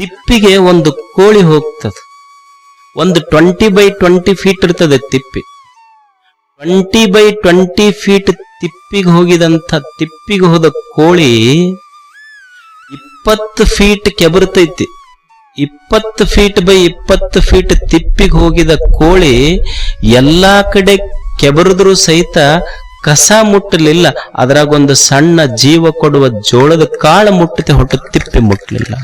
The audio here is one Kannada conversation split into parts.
ತಿಪ್ಪಿಗೆ ಒಂದು ಕೋಳಿ ಹೋಗ್ತದೆ. ಒಂದು ಟ್ವೆಂಟಿ ಬೈ ಟ್ವೆಂಟಿ ಫೀಟ್ ಇರ್ತದೆ ತಿಪ್ಪಿ. ಟ್ವೆಂಟಿ ಬೈ ಟ್ವೆಂಟಿ ಫೀಟ್ ತಿಪ್ಪಿಗೆ ಹೋಗಿದಂಥ ತಿಪ್ಪಿಗೆ ಹೋದ ಕೋಳಿ ಇಪ್ಪತ್ತು ಫೀಟ್ ಕೆಬರ್ತೈತಿ. ಇಪ್ಪತ್ತು ಫೀಟ್ ಬೈ ಇಪ್ಪತ್ತು ಫೀಟ್ ತಿಪ್ಪಿಗೆ ಹೋಗಿದ ಕೋಳಿ ಎಲ್ಲಾ ಕಡೆ ಕೆಬರಿದ್ರು ಸಹಿತ ಕಸ ಮುಟ್ಟಲಿಲ್ಲ. ಅದ್ರಾಗ ಒಂದು ಸಣ್ಣ ಜೀವ ಕೊಡುವ ಜೋಳದ ಕಾಳು ಮುಟ್ಟತೆ ಹೊಟ್ಟು ತಿಪ್ಪಿ ಮುಟ್ಟಲಿಲ್ಲ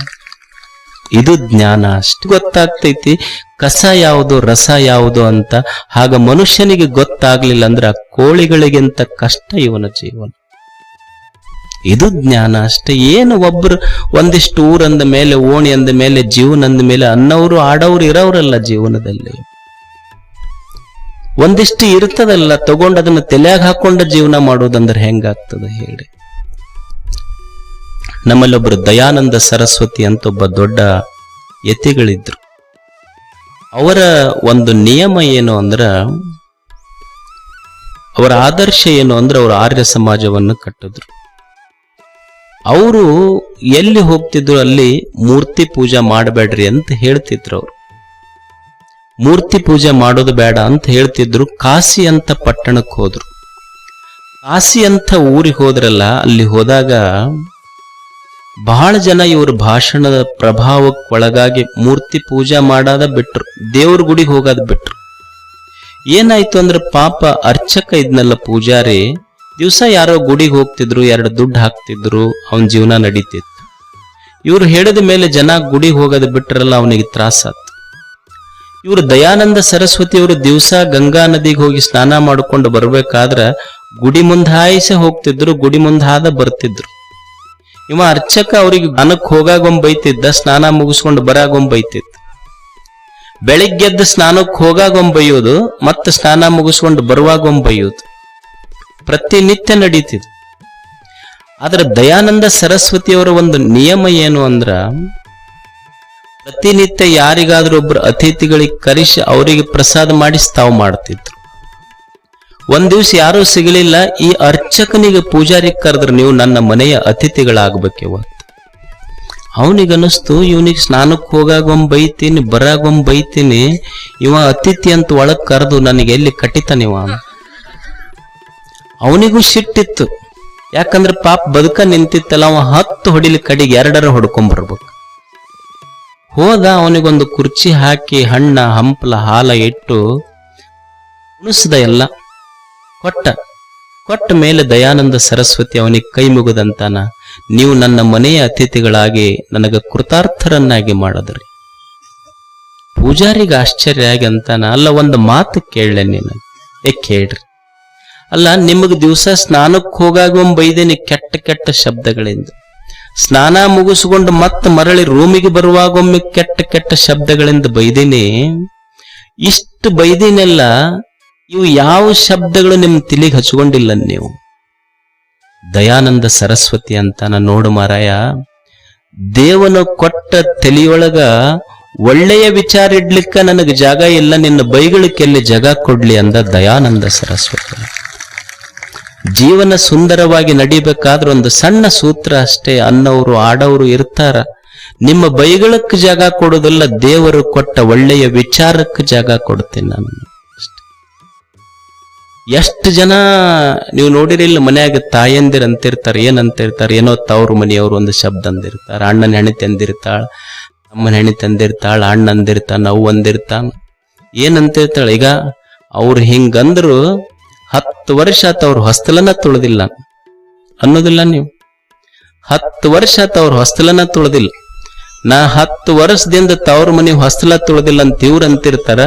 ಇದು ಜ್ಞಾನ. ಅಷ್ಟು ಗೊತ್ತಾಗ್ತೈತಿ. ಕಸ ಯಾವುದು, ರಸ ಯಾವುದು ಅಂತ. ಹಾಗ ಮನುಷ್ಯನಿಗೆ ಗೊತ್ತಾಗ್ಲಿಲ್ಲ ಅಂದ್ರೆ ಕೋಳಿಗಳಿಗಿಂತ ಕಷ್ಟ ಇವನ ಜೀವನ. ಇದು ಜ್ಞಾನ. ಅಷ್ಟೇ ಏನು ಒಬ್ರು ಒಂದಿಷ್ಟು ಊರಂದ ಮೇಲೆ, ಓಣಿ ಅಂದ ಮೇಲೆ, ಜೀವನ ಅಂದ ಮೇಲೆ ಅನ್ನವರು ಆಡವ್ರು ಇರೋರಲ್ಲ ಜೀವನದಲ್ಲಿ. ಒಂದಿಷ್ಟು ಇರ್ತದಲ್ಲ, ತಗೊಂಡು ಅದನ್ನ ತಲೆಯಾಗ ಹಾಕೊಂಡ ಜೀವನ ಮಾಡೋದಂದ್ರೆ ಹೆಂಗಾಗ್ತದೆ ಹೇಳಿ. ನಮ್ಮಲ್ಲಿ ಒಬ್ರು ದಯಾನಂದ ಸರಸ್ವತಿ ಅಂತ ಒಬ್ಬ ದೊಡ್ಡ ಯತಿಗಳಿದ್ರು. ಅವರ ಒಂದು ನಿಯಮ ಏನು ಅಂದ್ರ, ಅವರ ಆದರ್ಶ ಏನು ಅಂದ್ರೆ ಅವರು ಆರ್ಯ ಸಮಾಜವನ್ನು ಕಟ್ಟಿದ್ರು. ಅವರು ಎಲ್ಲಿ ಹೋಗ್ತಿದ್ರು ಅಲ್ಲಿ ಮೂರ್ತಿ ಪೂಜೆ ಮಾಡಬೇಡ್ರಿ ಅಂತ ಹೇಳ್ತಿದ್ರು ಅವರು. ಮೂರ್ತಿ ಪೂಜೆ ಮಾಡೋದು ಬೇಡ ಅಂತ ಹೇಳ್ತಿದ್ರು ಕಾಸಿ ಅಂತ ಪಟ್ಟಣಕ್ಕೆ ಹೋದ್ರು. ಕಾಸಿ ಅಂತ ಊರಿಗೆ ಹೋದ್ರಲ್ಲ, ಅಲ್ಲಿ ಹೋದಾಗ ಬಹಳ ಜನ ಇವ್ರ ಭಾಷಣದ ಪ್ರಭಾವಕ್ಕೆ ಒಳಗಾಗಿ ಮೂರ್ತಿ ಪೂಜಾ ಮಾಡಾದ ಬಿಟ್ರು, ದೇವ್ರ ಗುಡಿಗೆ ಹೋಗೋದ್ ಬಿಟ್ರು. ಏನಾಯ್ತು ಅಂದ್ರೆ ಪಾಪ ಅರ್ಚಕ ಇದ್ನಲ್ಲ ಪೂಜಾರಿ, ದಿವಸ ಯಾರೋ ಗುಡಿಗೆ ಹೋಗ್ತಿದ್ರು, ಎರಡು ದುಡ್ಡು ಹಾಕ್ತಿದ್ರು, ಅವನ ಜೀವನ ನಡೀತಿತ್ತು. ಇವ್ರು ಹೇಳಿದ ಮೇಲೆ ಜನ ಗುಡಿಗೆ ಹೋಗೋದು ಬಿಟ್ರಲ್ಲ ಅವನಿಗೆ ತ್ರಾಸಾತ್ ಇವರು ದಯಾನಂದ ಸರಸ್ವತಿ ಅವರು ದಿವಸ ಗಂಗಾ ನದಿಗೆ ಹೋಗಿ ಸ್ನಾನ ಮಾಡ್ಕೊಂಡು ಬರ್ಬೇಕಾದ್ರ ಗುಡಿ ಮುಂದೆ ಹಾಯಿಸೆ ಹೋಗ್ತಿದ್ರು, ಗುಡಿ ಮುಂದಾದ ಬರ್ತಿದ್ರು. ಇವ ಅರ್ಚಕ ಅವ್ರಿಗೆ ಬನಕ್ ಹೋಗಾಗೊಂಬ ಬೈತಿದ್ದ ಸ್ನಾನ ಮುಗಿಸ್ಕೊಂಡು ಬರಾಗೊಂಬ ಬೈತಿದ್ದ ಬೆಳಿಗ್ಗೆದ್ದು ಸ್ನಾನಕ್ಕೆ ಹೋಗಾಗೊಮ್ಮೆ ಬೈಯೋದು ಮತ್ತೆ ಸ್ನಾನ ಮುಗಿಸ್ಕೊಂಡು ಬರುವಾಗೊಮ್ಮೆ ಬೈಯೋದು ಪ್ರತಿನಿತ್ಯ ನಡೀತಿದ್ ಆದ್ರೆ ದಯಾನಂದ ಸರಸ್ವತಿಯವರ ಒಂದು ನಿಯಮ ಏನು ಅಂದ್ರ, ಪ್ರತಿನಿತ್ಯ ಯಾರಿಗಾದ್ರೂ ಒಬ್ರು ಅತಿಥಿಗಳಿಗೆ ಕರೆಸಿ ಅವರಿಗೆ ಪ್ರಸಾದ ಮಾಡಿಸಿ ತಾವು ಮಾಡ್ತಿದ್ರು. ಒಂದ್ ದಿವ್ಸ ಯಾರೂ ಸಿಗಲಿಲ್ಲ, ಈ ಅರ್ಚಕನಿಗೆ ಪೂಜಾರಿ ಕರೆದ್ರೆ, ನೀವು ನನ್ನ ಮನೆಯ ಅತಿಥಿಗಳಾಗ್ಬೇಕು ಇವತ್ತು ಅವನಿಗನಿಸ್ತು, ಇವನಿಗೆ ಸ್ನಾನಕ್ಕೆ ಹೋಗಾಗೊಮ್ಮೆ ಬೈತೀನಿ ಬರಾಗೊಮ್ಮೆ ಬೈತೀನಿ ಇವ ಅತಿಥಿ ಅಂತ ಒಳಗ್ ಕರೆದು ನನಗೆ ಎಲ್ಲಿ ಕಟ್ಟಿತಾನಿವ ಅವನಿಗೂ ಸಿಟ್ಟಿತ್ತು. ಯಾಕಂದ್ರೆ ಪಾಪ ಬದುಕ ನಿಂತಿತ್ತಲ್ಲ, ಅವ ಹತ್ತು ಹೊಡಿಲಿ ಕಡೆಗೆ ಎರಡರ ಹೊಡ್ಕೊಂಡ್ ಬರ್ಬೇಕು. ಹೋದ, ಅವನಿಗೊಂದು ಕುರ್ಚಿ ಹಾಕಿ, ಹಣ್ಣ, ಹಂಪಲ, ಹಾಲ ಇಟ್ಟು, ಉಣಿಸ್ದ ಎಲ್ಲ. ಕೊಟ್ಟ ಕೊಟ್ಟ ಮೇಲೆ ದಯಾನಂದ ಸರಸ್ವತಿ ಅವನಿಗೆ ಕೈ ಮುಗಿದಂತಾನ, ನೀವು ನನ್ನ ಮನೆಯ ಅತಿಥಿಗಳಾಗಿ ನನಗೆ ಕೃತಾರ್ಥರನ್ನಾಗಿ ಮಾಡದ್ರಿ. ಪೂಜಾರಿಗೆ ಆಶ್ಚರ್ಯ ಆಗಿ ಅಂತಾನ, ಅಲ್ಲ, ಒಂದು ಮಾತು ಕೇಳಲೆ ನೀನು. ಏ, ಕೇಳ್ರಿ. ಅಲ್ಲ, ನಿಮಗೆ ದಿವಸ ಸ್ನಾನಕ್ಕೆ ಹೋಗಾಗ ಬೈದೇನಿ ಕೆಟ್ಟ ಕೆಟ್ಟ ಶಬ್ದಗಳಿಂದ. ಸ್ನಾನ ಮುಗಿಸ್ಕೊಂಡು ಮತ್ತೆ ಮರಳಿ ರೂಮಿಗೆ ಬರುವಾಗ ಒಮ್ಮೆ ಕೆಟ್ಟ ಕೆಟ್ಟ ಶಬ್ದಗಳಿಂದ ಬೈದೇನಿ, ಇಷ್ಟು ಬೈದಿನೆಲ್ಲ ಇವು ಯಾವ ಶಬ್ದಗಳು ನಿಮ್ಮ ತಿಳಿಗೆ ಹಚ್ಕೊಂಡಿಲ್ಲ ನೀವು? ದಯಾನಂದ ಸರಸ್ವತಿ ಅಂತ ನಾನು ನೋಡು ಮಾರಾಯ, ದೇವನು ಕೊಟ್ಟ ತಲಿಯೊಳಗ ಒಳ್ಳೆಯ ವಿಚಾರ ಇಡ್ಲಿಕ್ಕ ನನಗೆ ಜಾಗ ಇಲ್ಲ, ನಿನ್ನ ಬೈಗಳಿಕೆಲ್ಲಿ ಜಾಗ ಕೊಡ್ಲಿ ಅಂದ ದಯಾನಂದ ಸರಸ್ವತಿ. ಜೀವನ ಸುಂದರವಾಗಿ ನಡಿಬೇಕಾದ್ರೆ ಒಂದು ಸಣ್ಣ ಸೂತ್ರ ಅಷ್ಟೇ, ಅನ್ನೋರು ಆಡೋರು ಇರ್ತಾರ. ನಿಮ್ಮ ಬೈಗಳಕ್ಕೆ ಜಾಗ ಕೊಡೋದಲ್ಲ, ದೇವರು ಕೊಟ್ಟ ಒಳ್ಳೆಯ ವಿಚಾರಕ್ಕೆ ಜಾಗ ಕೊಡ್ತೀನಿ ನಾನು. ಎಷ್ಟು ಜನ ನೀವು ನೋಡಿರಿಲ್ಲ ಮನ್ಯಾಗ ತಾಯಂದಿರ್ ಅಂತಿರ್ತಾರೆ ಏನಂತಿರ್ತಾರೆ, ಏನೋ ತವ್ರ ಮನೆಯವರು ಒಂದು ಶಬ್ದ ಅಂದಿರ್ತಾರೆ. ಅಣ್ಣನ ಹೆಣತಿ ಅಂದಿರ್ತಾಳ ಅಮ್ಮನ ಹೆಣತಿ ಅಂದಿರ್ತಾಳ ಅಣ್ಣ ಅಂದಿರ್ತಾನ ನಾವು ಅಂದಿರ್ತಾನ. ಏನಂತಿರ್ತಾಳೆ, ಈಗ ಅವ್ರು ಹಿಂಗಂದ್ರು ಹತ್ತು ವರ್ಷ ಆತ ಅವ್ರ ಹೊಸ್ತಲನ್ನ ತುಳಿದಿಲ್ಲ ಅನ್ನೋದಿಲ್ಲ ನೀವು. ಹತ್ತು ವರ್ಷ ಆತ ಅವ್ರ ಹೊಸ್ತಲನ್ನ ತುಳಿದಿಲ್ಲ. ನಾ ಹತ್ತು ವರ್ಷದಿಂದ ತವ್ರ ಮನೆ ಹೊಸಲ ತುಳಿದಿಲ್ಲ ಅಂತ ಇವ್ರು ಅಂತಿರ್ತಾರ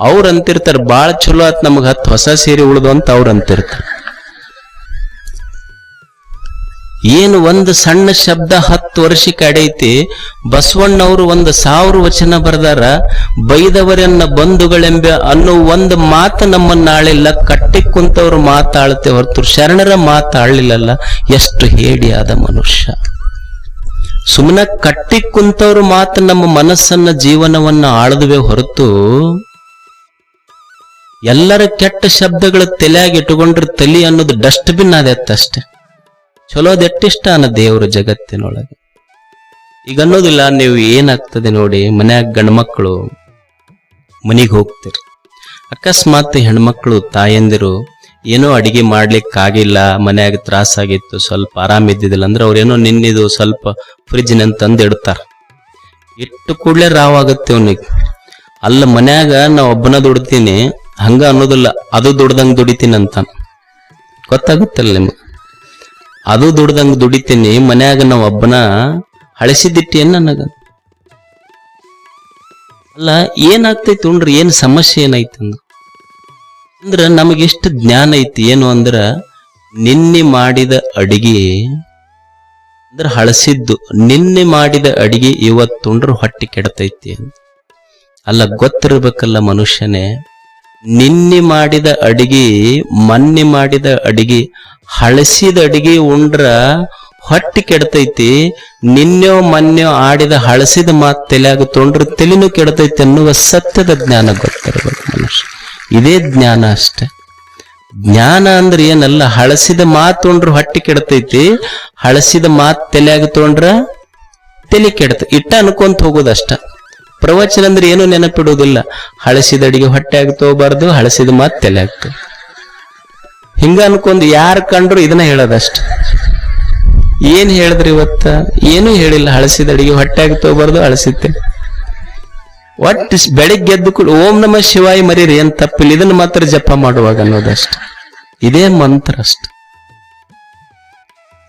ಅವ್ರ ಅಂತಿರ್ತಾರ ಬಾಳ ಚಲೋ ಆತ್ ನಮಗ್ ಹತ್ತು ಹೊಸ ಸೀರೆ ಉಳ್ದು ಅಂತ ಅವ್ರ ಅಂತಿರ್ತಾರ ಏನು ಒಂದು ಸಣ್ಣ ಶಬ್ದ ಹತ್ತು ವರ್ಷಕ್ಕೆ ಅಡೈತಿ ಬಸವಣ್ಣವರು ಒಂದು ಸಾವಿರ ವಚನ ಬರೆದಾರ, ಬೈದವರನ್ನ ಬಂಧುಗಳೆಂಬ ಅನ್ನೋ ಒಂದು ಮಾತು ನಮ್ಮನ್ನ ಆಳಿಲ್ಲ ಕಟ್ಟಿ ಕುಂತವ್ರು ಮಾತಾಳ್ತೆ ಹೊರತು ಶರಣರ ಮಾತಾಡ್ಲಿಲ್ಲಲ್ಲ ಎಷ್ಟು ಹೇಡಿಯಾದ ಮನುಷ್ಯ. ಸುಮ್ಮನೆ ಕಟ್ಟಿ ಕುಂತವ್ರು ಮಾತು ನಮ್ಮ ಮನಸ್ಸನ್ನ ಜೀವನವನ್ನ ಆಳದುವೆ ಹೊರತು ಎಲ್ಲರ ಕೆಟ್ಟ ಶಬ್ದಗಳು ತಲೆಯಾಗಿ ಇಟ್ಟುಕೊಂಡ್ರೆ ತಲಿ ಅನ್ನೋದು ಡಸ್ಟ್ಬಿನ್ ಅಷ್ಟೇ. ಚಲೋದೆಟ್ಟಿಷ್ಟ ಅನ್ನ ದೇವರು ಜಗತ್ತಿನೊಳಗೆ. ಈಗ ಅನ್ನೋದಿಲ್ಲ, ನೀವು ಏನಾಗ್ತದೆ ನೋಡಿ, ಮನ್ಯಾಗ ಗಂಡ್ಮಕ್ಳು ಮನೆಗೆ ಹೋಗ್ತೀರಿ. ಅಕಸ್ಮಾತ್ ಹೆಣ್ಮಕ್ಳು ತಾಯಂದಿರು ಏನೋ ಅಡಿಗೆ ಮಾಡ್ಲಿಕ್ಕಾಗಿಲ್ಲ, ಮನ್ಯಾಗ ತ್ರಾಸಾಗಿತ್ತು, ಸ್ವಲ್ಪ ಆರಾಮಿದ್ದಿದ್ದಿಲ್ಲ ಅಂದ್ರೆ ಅವ್ರೇನೋ ನಿನ್ನಿದು ಸ್ವಲ್ಪ ಫ್ರಿಜ್ನ ತಂದು ಇಡ್ತಾರ. ಇಟ್ಟು ಕೂಡಲೇ ರಾವಾಗುತ್ತೆ ಅವನಿಗೆ. ಅಲ್ಲ, ಮನ್ಯಾಗ ನಾ ಒಬ್ಬನ ದುಡ್ತೀನಿ, ಹಂಗ ಅನ್ನೋದಿಲ್ಲ, ಅದು ದುಡ್ದಂಗ್ ದುಡಿತೀನಿ ಅಂತ ಗೊತ್ತಾಗುತ್ತಲ್ಲ ನಿಮ್ಗೆ? ಅದು ದುಡ್ದಂಗ್ ದುಡಿತೀನಿ, ಮನ್ಯಾಗ ನಾವು ಒಬ್ಬನ ಹಳಸಿದಿಟ್ಟಿ ಏನ್ ನನಗ? ಅಲ್ಲ, ಏನಾಗ್ತೈತಿ ಉಂಡ್ರಿ, ಏನ್ ಸಮಸ್ಯೆ ಏನೈತಿ ಅಂದ್ರ ನಮಗಿಷ್ಟು ಜ್ಞಾನ ಐತಿ ಏನು ಅಂದ್ರ ನಿನ್ನೆ ಮಾಡಿದ ಅಡಿಗೆ ಅಂದ್ರ ಹಳಸಿದ್ದು, ನಿನ್ನೆ ಮಾಡಿದ ಅಡಿಗೆ ಇವತ್ತುಂಡ್ರ ಹೊಟ್ಟೆ ಕೆಡತೈತಿ ಅಲ್ಲ ಗೊತ್ತಿರ್ಬೇಕಲ್ಲ ಮನುಷ್ಯನೇ, ನಿನ್ನೆ ಮಾಡಿದ ಅಡಿಗೆ, ಮೊನ್ನೆ ಮಾಡಿದ ಅಡಿಗೆ, ಹಳಸಿದ ಅಡಿಗೆ ಉಂಡ್ರ ಹೊಟ್ಟೆ ಕೆಡತೈತಿ ನಿನ್ನೆಯೋ ಮೊನ್ನೆಯೋ ಆಡಿದ ಹಳಸಿದ ಮಾತು ತಲೆಯಾಗ ತೊಂಡ್ರ ತಲೆನೂ ಕೆಡತೈತಿ ಅನ್ನುವ ಸತ್ಯದ ಜ್ಞಾನ ಗೊತ್ತಿರಬೇಕು ಮನುಷ್ಯ. ಇದೇ ಜ್ಞಾನ ಅಷ್ಟೆ. ಜ್ಞಾನ ಅಂದ್ರೆ ಏನಲ್ಲ, ಹಳಸಿದ ಮಾತು ತೊಂಡ್ರ ಹೊಟ್ಟೆ ಕೆಡತೈತಿ, ಹಳಸಿದ ಮಾತು ತಲೆಯಾಗ ತೊಂಡ್ರ ತಲೆ ಕೆಡತ, ಇಟ್ಟ ಅನ್ಕೊಂತ ಹೋಗೋದಷ್ಟ ಪ್ರವಚನ ಅಂದ್ರೆ ಏನು ನೆನಪಿಡೋದಿಲ್ಲ. ಹಳಸಿದ ಅಡಿಗೆ ಹೊಟ್ಟೆ ಆಗ್ತೋಬಾರ್ದು ಹಳಸಿದ ಮಾತು ತಲೆ ಆಗ್ತದೆ ಹಿಂಗ ಅನ್ಕೊಂಡ್ ಯಾರು ಕಂಡ್ರು ಇದನ್ನ ಹೇಳೋದಷ್ಟ ಏನ್ ಹೇಳಿದ್ರಿ ಇವತ್ತ? ಏನು ಹೇಳಿಲ್ಲ, ಹಳಸಿದ ಅಡಿಗೆ ಹೊಟ್ಟೆ ಆಗ್ತೋಬಾರ್ದು ಹಳಸಿದ್ದೆ ಒಟ್ಟು ಬೆಳಿಗ್ಗೆ ಎದ್ದು ಕೂಡ ಓಂ ನಮ ಶಿವಾಯಿ ಮರೀರಿ ಏನ್ ತಪ್ಪಿಲ್ಲ. ಇದನ್ನ ಮಾತ್ರ ಜಪ ಮಾಡುವಾಗ ಅನ್ನೋದಷ್ಟ. ಇದೇ ಮಂತ್ರ ಅಷ್ಟ.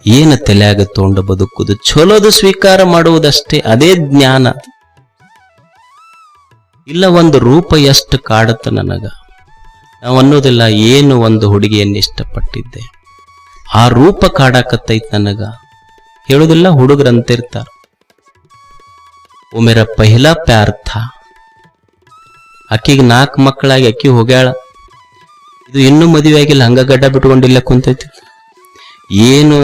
ಏನ ತಲೆಯಾಗ ತಗೊಂಡು ಬದುಕುದು ಚಲೋದು ಸ್ವೀಕಾರ ಮಾಡುವುದಷ್ಟೇ, ಅದೇ ಜ್ಞಾನ. ಇಲ್ಲ ಒಂದು ರೂಪ ಎಷ್ಟು ಕಾಡುತ್ತ ನನಗ? ನಾವು ಅನ್ನೋದಿಲ್ಲ, ಏನು ಒಂದು ಹುಡುಗಿಯನ್ನು ಇಷ್ಟಪಟ್ಟಿದ್ದೆ. ಆ ರೂಪ ಕಾಡಾಕತ್ತೈತ್ ನನಗ. ಹೇಳುದಿಲ್ಲ ಹುಡುಗರಂತಿರ್ತಾರ ಒಮ್ಮೆರ ಮೇರ ಪಹಿಲಾ ಪ್ಯಾರ್ ಥಾ ಆಕಿಗೆ ನಾಲ್ಕು ಮಕ್ಕಳಾಗಿ ಅಕ್ಕಿ ಹೋಗ್ಯಾಳ. ಇದು ಇನ್ನೂ ಮದುವೆ ಆಗಿಲ್ಲ, ಹಂಗ ಗಡ್ಡ ಬಿಟ್ಕೊಂಡಿಲ್ಲ ಕುಂತೈತಿ. ಏನು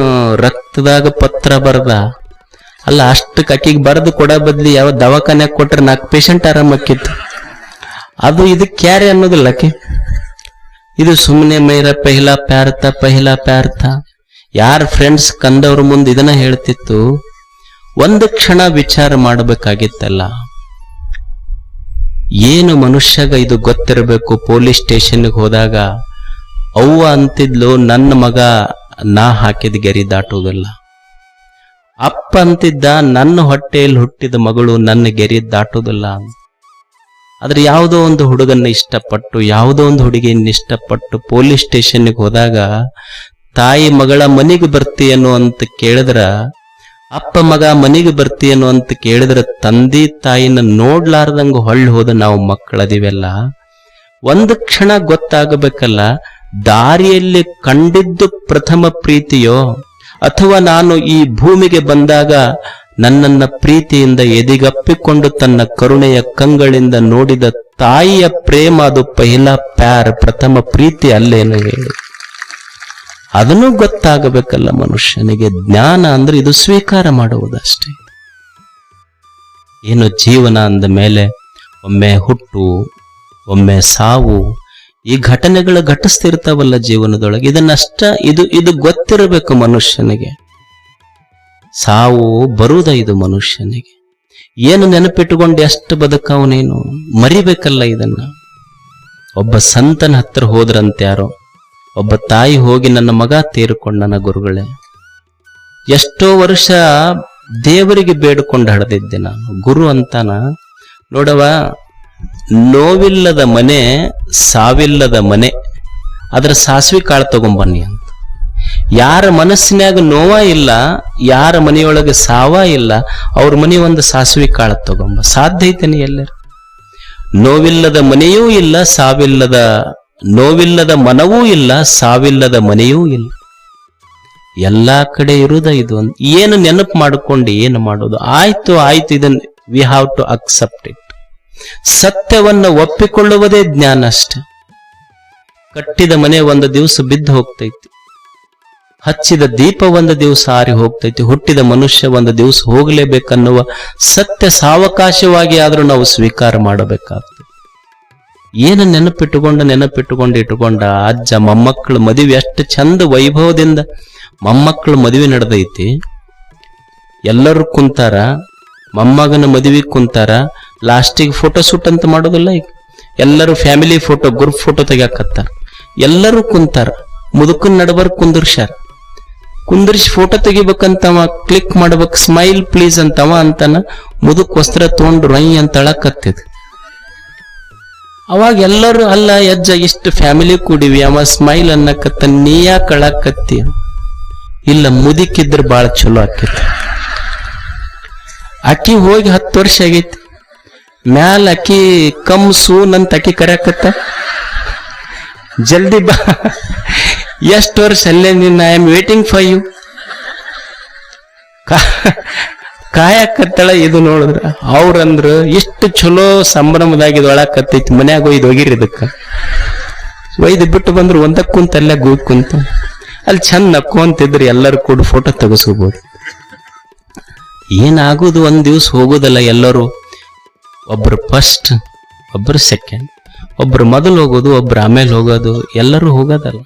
ರಕ್ತದಾಗ ಪತ್ರ ಬರ್ದ? ಅಲ್ಲ ಅಷ್ಟಕ್ಕೆ ಅಕ್ಕಿಗೆ ಬರೆದು ಕೊಡ ಬದ್ಲಿ ಯಾವ ದವಾಖಾನ್ಯಾಗ ಕೊಟ್ರೆ ನಾಲ್ಕು ಪೇಷಂಟ್ ಆರಾಮಕ್ಕಿತ್ತು ಅದು ಇದು ಕ್ಯಾರೆ ಅನ್ನೋದಿಲ್ಲ ಅಕ್ಕಿ. ಇದು ಸುಮ್ಮನೆ ಮೈರ ಪೆಹಿಲಾ ಪ್ಯಾರ್ಥ ಪಹಿಲಾ ಪ್ಯಾರ್ಥ. ಯಾರ ಫ್ರೆಂಡ್ಸ್ ಕಂದವ್ರ ಮುಂದೆ ಇದನ್ನ ಹೇಳ್ತಿತ್ತು? ಒಂದು ಕ್ಷಣ ವಿಚಾರ ಮಾಡಬೇಕಾಗಿತ್ತಲ್ಲ. ಏನು ಮನುಷ್ಯಗ ಇದು ಗೊತ್ತಿರಬೇಕು? ಪೊಲೀಸ್ ಸ್ಟೇಷನ್ಗೆ ಹೋದಾಗ ಅವ್ವ ಅಂತಿದ್ಲು, ನನ್ನ ಮಗ ನಾ ಹಾಕಿದ ಗೆರಿ ದಾಟುವುದಿಲ್ಲ. ಅಪ್ಪ ಅಂತಿದ್ದ, ನನ್ನ ಹೊಟ್ಟೆಯಲ್ಲಿ ಹುಟ್ಟಿದ ಮಗಳು ನನ್ನ ಗೆರಿ ದಾಟುವುದಿಲ್ಲ ಅಂತ. ಆದ್ರೆ ಯಾವುದೋ ಒಂದು ಹುಡುಗನ್ನ ಇಷ್ಟಪಟ್ಟು, ಯಾವುದೋ ಒಂದು ಹುಡುಗಿಯನ್ನ ಇಷ್ಟಪಟ್ಟು ಪೊಲೀಸ್ ಸ್ಟೇಷನ್ಗೆ ಹೋದಾಗ, ತಾಯಿ ಮಗಳ ಮನೆಗೆ ಬರ್ತೀಯನು ಅಂತ ಕೇಳಿದ್ರ ಅಪ್ಪ ಮಗ ಮನೆಗೆ ಬರ್ತೀಯನು ಅಂತ ಕೇಳಿದ್ರೆ ತಂದೆ ತಾಯಿನ ನೋಡ್ಲಾರ್ದಂಗ ಹೊಳ್ಳಿ ಹೋದ ನಾವು ಮಕ್ಕಳದಿವೆಲ್ಲ. ಒಂದು ಕ್ಷಣ ಗೊತ್ತಾಗಬೇಕಲ್ಲ, ದಾರಿಯಲ್ಲಿ ಕಂಡಿದ್ದು ಪ್ರಥಮ ಪ್ರೀತಿಯೋ? ಅಥವಾ ನಾನು ಈ ಭೂಮಿಗೆ ಬಂದಾಗ ನನ್ನನ್ನ ಪ್ರೀತಿಯಿಂದ ಎದಿಗಪ್ಪಿಕೊಂಡು ತನ್ನ ಕರುಣೆಯ ಕಂಗಳಿಂದ ನೋಡಿದ ತಾಯಿಯ ಪ್ರೇಮ ಅದು ಪಹಿಲಾ ಪ್ಯಾರ್ ಪ್ರಥಮ ಪ್ರೀತಿ ಅಲ್ಲೇನು ಹೇಳಿ. ಅದನ್ನು ಗೊತ್ತಾಗಬೇಕಲ್ಲ ಮನುಷ್ಯನಿಗೆ. ಜ್ಞಾನ ಅಂದ್ರೆ ಇದು ಸ್ವೀಕಾರ ಮಾಡುವುದಷ್ಟೇ. ಏನು ಜೀವನ ಅಂದ ಮೇಲೆ ಒಮ್ಮೆ ಹುಟ್ಟು, ಒಮ್ಮೆ ಸಾವು, ಈ ಘಟನೆಗಳು ಘಟಿಸ್ತಿರ್ತಾವಲ್ಲ ಜೀವನದೊಳಗೆ. ಇದನ್ನಷ್ಟ ಇದು ಇದು ಗೊತ್ತಿರಬೇಕು ಮನುಷ್ಯನಿಗೆ. ಸಾವು ಬರುವುದ ಇದು ಮನುಷ್ಯನಿಗೆ. ಏನು ನೆನಪಿಟ್ಟುಕೊಂಡು ಎಷ್ಟು ಬದುಕವನೇನು? ಮರಿಬೇಕಲ್ಲ ಇದನ್ನ. ಒಬ್ಬ ಸಂತನ ಹತ್ರ ಹೋದ್ರಂತ ಯಾರೋ ಒಬ್ಬ ತಾಯಿ ಹೋಗಿ ನನ್ನ ಮಗ ತೀರಿಕೊಂಡನ ಗುರುಗಳೇ, ಎಷ್ಟೋ ವರ್ಷ ದೇವರಿಗೆ ಬೇಡಿಕೊಂಡು ಹಡದಿದ್ದೆ ನಾನು. ಗುರು ಅಂತಾನ ನೋಡವ ನೋವಿಲ್ಲದ ಮನೆ, ಸಾವಿಲ್ಲದ ಮನೆ, ಅದರ ಸಾಸಿವೆ ಕಾಳು ತಗೊಂಬನ್ನಿ ಅಂತ. ಯಾರ ಮನಸ್ಸಿನಾಗ ನೋವ ಇಲ್ಲ, ಯಾರ ಮನೆಯೊಳಗೆ ಸಾವ ಇಲ್ಲ, ಅವ್ರ ಮನೆ ಒಂದು ಸಾಸಿವೆ ಕಾಳು ತಗೊಂಬ. ಸಾಧ್ಯ ಐತೇನೆ ಎಲ್ಲರೂ? ನೋವಿಲ್ಲದ ಮನೆಯೂ ಇಲ್ಲ, ಸಾವಿಲ್ಲದ ನೋವಿಲ್ಲದ ಮನವೂ ಇಲ್ಲ, ಸಾವಿಲ್ಲದ ಮನೆಯೂ ಇಲ್ಲ. ಎಲ್ಲ ಕಡೆ ಇರುವುದ ಇದು ಒಂದು. ಏನು ನೆನಪು ಮಾಡಿಕೊಂಡು ಏನು ಮಾಡೋದು? ಆಯ್ತು ಆಯ್ತು ಇದನ್ನ we have to accept it ಸತ್ಯವನ್ನ ಒಪ್ಪಿಕೊಳ್ಳುವುದೇ ಜ್ಞಾನ ಅಷ್ಟ. ಕಟ್ಟಿದ ಮನೆ ಒಂದು ದಿವಸ ಬಿದ್ದು ಹೋಗ್ತೈತಿ. ಹಚ್ಚಿದ ದೀಪ ಒಂದು ದಿವಸ ಆರಿ ಹೋಗ್ತೈತಿ. ಹುಟ್ಟಿದ ಮನುಷ್ಯ ಒಂದು ದಿವಸ ಹೋಗಲೇಬೇಕನ್ನುವ ಸತ್ಯ ಸಾವಕಾಶವಾಗಿ ಆದರೂ ನಾವು ಸ್ವೀಕಾರ ಮಾಡಬೇಕಾಗ್ತದೆ. ಏನು ನೆನಪಿಟ್ಟುಕೊಂಡ, ನೆನಪಿಟ್ಟುಕೊಂಡು ಇಟ್ಟುಕೊಂಡ ಅಜ್ಜ, ಮೊಮ್ಮಕ್ಕಳ ಮದುವೆ ಎಷ್ಟು ಚಂದ ವೈಭವದಿಂದ ಮೊಮ್ಮಕ್ಕಳ ಮದುವೆ ನಡೆದೈತಿ. ಎಲ್ಲರೂ ಕುಂತಾರ, ಮೊಮ್ಮಗನ ಮದುವೆ ಕುಂತಾರ ಲಾಸ್ಟಿಗೆ ಫೋಟೋ ಶೂಟ್ ಅಂತ ಮಾಡೋದಿಲ್ಲ ಈಗ. ಎಲ್ಲರೂ ಫ್ಯಾಮಿಲಿ ಫೋಟೋ ಗ್ರೂಪ್ ಫೋಟೋ ತೆಗಿಯಾಕತ್ತಾರ. ಎಲ್ಲರೂ ಕುಂತಾರ, ಮುದುಕನ್ ನಡಬರ್ ಕುಂದರ್ಸ್ಯಾರ. ಕುಂದ್ರಿಸಿ ಫೋಟೋ ತೆಗಿಬೇಕಂತವ ಕ್ಲಿಕ್ ಮಾಡ್ಬೇಕು ಸ್ಮೈಲ್ ಪ್ಲೀಸ್ ಅಂತವ ಅಂತಾನ ಮುದುಕ್ ವಸ್ತ್ರ ತೊಗೊಂಡು ರೈ ಅಂತ ಅಳಕತ್ತಿದ್. ಅವಾಗ ಎಲ್ಲರೂ, ಅಲ್ಲ ಯಜ್ಜ, ಇಷ್ಟು ಫ್ಯಾಮಿಲಿ ಕೂಡಿವಿ, ಅವ ಸ್ಮೈಲ್ ಅನ್ನಕತ್ತ ನೀಯ ಕಳಕತ್ತಿ ಇಲ್ಲ, ಮುದಿಕಿದ್ರೆ ಬಾಳ ಚಲೋ ಆಕೈತಿ. ಅಕ್ಕಿ ಹೋಗಿ ಹತ್ತು ವರ್ಷ ಆಗೈತಿ, ಮ್ಯಾಲ ಅಕ್ಕಿ ಕಮ್ ಸೂನ್ ಅಂತ ಅಕ್ಕಿ ಕರೆಯಕತ್ತ? ಜಲ್ದಿ ಬಾ, ಎಷ್ಟು ವರ್ಷ ಅಲ್ಲೇ ನಿನ್ನ I am waiting for you ಕಾಯಕತ್ತಳ ಇದು ನೋಡಿದ್ರ, ಅವ್ರಂದ್ರ ಎಷ್ಟು ಚಲೋ ಸಂಭ್ರಮದಾಗ ಇದು ಒಳಕತ್ತೈತಿ, ಮನ್ಯಾಗ ಒಯ್ದು ಹೋಗಿರಿ ಇದಕ್ಕ. ಒಯ್ದು ಬಿಟ್ಟು ಬಂದ್ರು ಒಂದಕ್ಕೆ ಕುಂತ ಅಲ್ಲೇ ಗೂಗ್ ಕುಂತ. ಅಲ್ಲಿ ಚಂದ ನಕ್ಕೊಂತಿದ್ರು ಎಲ್ಲರೂ ಕೂಡ ಫೋಟೋ ತೆಗೆಸ್ಕೋಬಹುದು ಏನಾಗೋದು ಒಂದ್ ದಿವ್ಸ ಹೋಗೋದಲ್ಲ ಎಲ್ಲರೂ? ಒಬ್ರು ಫಸ್ಟ್ ಒಬ್ರು ಸೆಕೆಂಡ್ ಒಬ್ರು ಮೊದಲು ಹೋಗೋದು, ಒಬ್ರು ಆಮೇಲೆ ಹೋಗೋದು, ಎಲ್ಲರೂ ಹೋಗೋದಲ್ಲ.